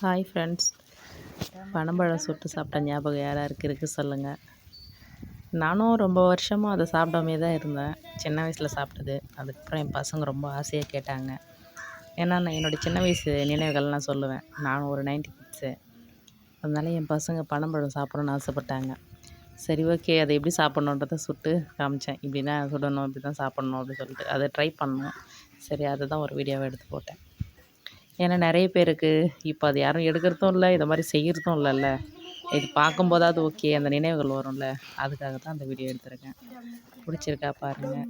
Hi friends பனம்பழம் சுட்டு சாப்பிட்ட ஞாபகம் யாராருக்கு இருக்குது சொல்லுங்கள் நானும் ரொம்ப வருஷமாக அதை சாப்பிடாமே தான் இருந்தேன். சின்ன வயசில் சாப்பிட்டது. அதுக்கப்புறம் என் பசங்க ரொம்ப ஆசையாக கேட்டாங்க. ஏன்னா நான் என்னோடய சின்ன வயசு நினைவுகள்லாம் சொல்லுவேன். நானும் ஒரு நைன்டி கிட்ஸு அதனால என் பசங்க பனம்பழம் சாப்பிடணும்னு ஆசைப்பட்டாங்க. சரி ஓகே. அதை எப்படி சாப்பிட்ணுன்றதை சுட்டு காமிச்சேன். இப்படி தான் சுடணும் இப்படி தான் சாப்பிட்ணும் அப்படின்னு சொல்லிட்டு அதை ட்ரை பண்ணோம். சரி அதை தான் ஒரு வீடியோவை எடுத்து போட்டேன். ஏன்னா நிறைய பேருக்கு இப்போ அது யாரும் எடுக்கிறதும் இல்லை இதை மாதிரி செய்கிறதும் இல்லைல்ல. இது பார்க்கும்போதாவது ஓகே அந்த நினைவுகள் வரும்ல. அதுக்காக தான் அந்த வீடியோ எடுத்திருக்கேன். பிடிச்சிருக்கா பாருங்கள்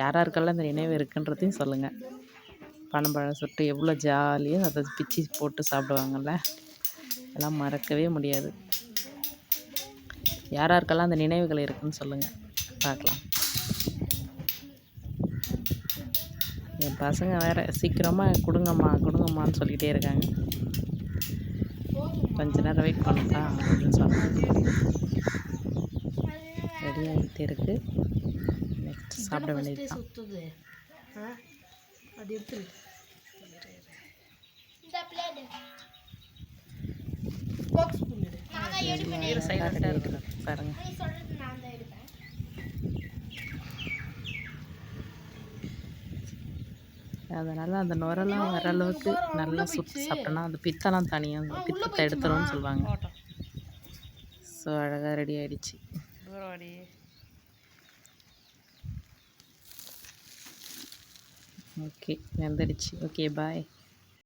யாராருக்கெல்லாம் இந்த நினைவு இருக்குன்றதையும் சொல்லுங்கள் பனம்பழம் சுட்டு எவ்வளோ ஜாலியாக அதை பிச்சு போட்டு சாப்பிடுவாங்கள்ல அதெல்லாம் மறக்கவே முடியாது. யாராருக்கெல்லாம் அந்த நினைவுகள் இருக்குன்னு சொல்லுங்கள் பார்க்கலாம். என் பசங்க வேறு சீக்கிரமாக கொடுங்கம்மா கொடுங்கம்மான்னு சொல்லிகிட்டே இருக்காங்க. கொஞ்ச நேரம் வெயிட் பண்ணுறா அப்படின்னு சொன்னாங்க. ரெடி ஆகிட்டே இருக்குது நெக்ஸ்ட் சாப்பிட வேண்டியது சைலண்ட்டாக இருக்குது பாருங்கள் அதனால் அந்த நுரெல்லாம் வர அளவுக்கு நல்லா சுட்டு சாப்பிட்டோன்னா அந்த பித்தெல்லாம் தனியாக பித்தத்தை எடுத்துரும்னு சொல்லுவாங்க. ஸோ அழகாக ரெடி ஆயிடுச்சு. ஓகே வெந்துடுச்சு. Okay bye